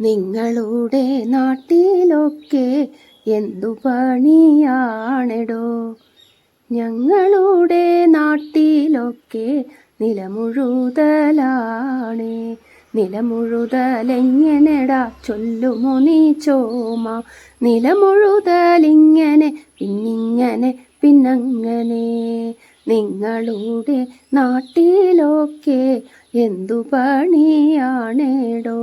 നിങ്ങളുടെ നാട്ടിലൊക്കെ എന്തു പണിയാണെടോ? ഞങ്ങളുടെ നാട്ടിലൊക്കെ നിലമുഴുതലാണ്. നിലമുഴുതലെങ്ങനെടാ ചൊല്ലുമോ നീ ചോമ? നിലമുഴുതലിങ്ങനെ പിന്നിങ്ങനെ പിന്നങ്ങനെ. നിങ്ങളുടെ നാട്ടിലൊക്കെ എന്തു പണിയാണേടോ?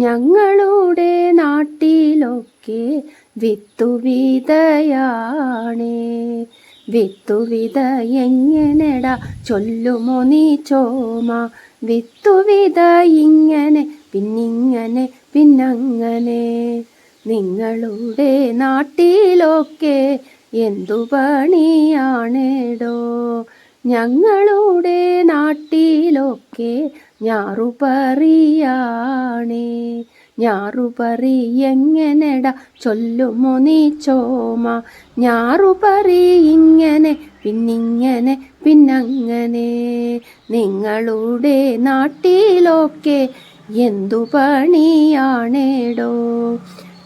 ഞങ്ങളുടെ നാട്ടിലൊക്കെ വിത്തുവിതയാണേ. വിത്തുവിത എങ്ങനെടാ ചൊല്ലുമോ നീ ചോമ? വിത്തുവിത ഇങ്ങനെ പിന്നിങ്ങനെ പിന്നങ്ങനെ. നിങ്ങളുടെ നാട്ടിലൊക്കെ എന്തു പണിയാണേടോ? ഞങ്ങളുടെ നാട്ടിലൊക്കെ ഞാറുപറിയാണേ. ഞാറുപറി എങ്ങനെടാ? ചൊല്ലുമോ നീ ചോമ? ഞാറുപറി ഇങ്ങനെ പിന്നിങ്ങനെ പിന്നങ്ങനെ. നിങ്ങളുടെ നാട്ടിലൊക്കെ എന്തു പണിയാണേടോ?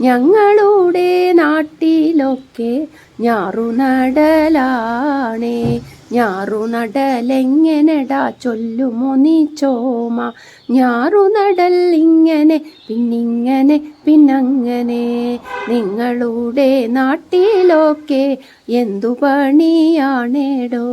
ഞങ്ങളുടെ നാട്ടിലൊക്കെ ഞാറുനടലാണേ. ഞാറുനടലെങ്ങനെടാ ചൊല്ലുമോ നീ ചോമ? ഞാറുനടൽ ഇങ്ങനെ പിന്നിങ്ങനെ പിന്നങ്ങനെ. നിങ്ങളുടെ നാട്ടിലൊക്കെ എന്തു പണിയാണേടോ?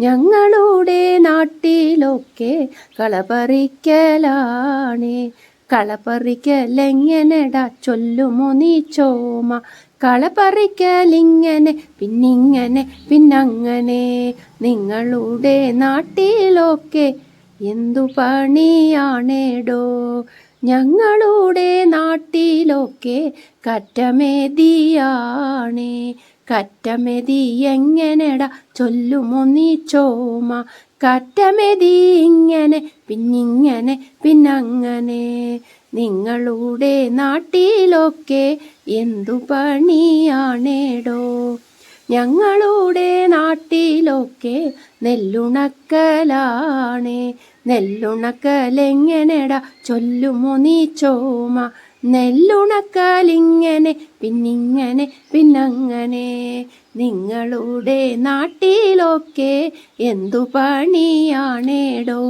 ഞങ്ങളുടെ നാട്ടിലൊക്കെ കളപറിക്കലാണേ. കളപ്പറിക്കലെങ്ങനെടാ ചൊല്ലുമോ നീ ചോമ? കളപ്പറിക്കലിങ്ങനെ പിന്നിങ്ങനെ പിന്നങ്ങനെ. നിങ്ങളുടെ നാട്ടിലൊക്കെ എന്തു പണിയാണേടോ? ഞങ്ങളുടെ നാട്ടിലൊക്കെ കറ്റമേതിയാണേ. കറ്റമെതി എങ്ങനെടാ? ചൊല്ലുമോ നീ ചോമ? കറ്റമെതി ഇങ്ങനെ പിന്നിങ്ങനെ പിന്നങ്ങനെ. നിങ്ങളുടെ നാട്ടിലൊക്കെ എന്തു പണിയാണേടോ? ഞങ്ങളുടെ നാട്ടിലൊക്കെ നെല്ലുണക്കലാണ്. നെല്ലുണക്കലെങ്ങനെടാ? ചൊല്ലുമോ നീ ചോമ? നെല്ലുണക്കലിങ്ങനെ പിന്നിങ്ങനെ പിന്നങ്ങനെ. നിങ്ങളുടെ നാട്ടിലൊക്കെ എന്തു പണിയാണേടോ?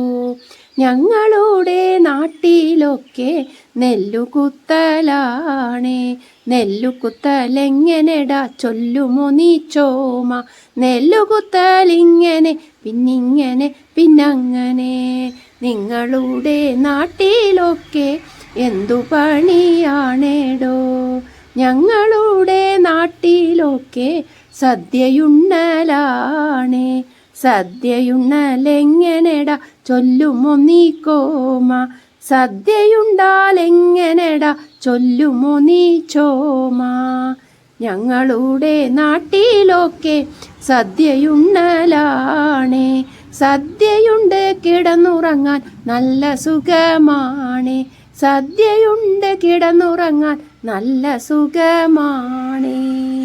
ഞങ്ങളുടെ നാട്ടിലൊക്കെ നെല്ലുകുത്തലാണേ. നെല്ലുകുത്തലെങ്ങനെടാ ചൊല്ലുമോ നീ ചോമ. നെല്ലുകുത്തലിങ്ങനെ പിന്നിങ്ങനെ പിന്നങ്ങനെ. നിങ്ങളുടെ നാട്ടിലൊക്കെ എന്തു പണിയാണേടോ. ഞങ്ങളുടെ നാട്ടിലൊക്കെ സദ്യയുണ്ണലാണേ. സദ്യയുണ്ണലെങ്ങനെടാ ചൊല്ലുമോ നീ കോമ. സദ്യയുണ്ടാലെങ്ങനെടാ ചൊല്ലുമോ നീ ചോമ? ഞങ്ങളുടെ നാട്ടിലൊക്കെ സദ്യയുണ്ണലാണേ. സദ്യയുണ്ട് കിടന്നുറങ്ങാൻ നല്ല സുഖമാണ്. സദ്യയുണ്ട് കിടന്നുറങ്ങാൻ നല്ല സുഖമാണ്.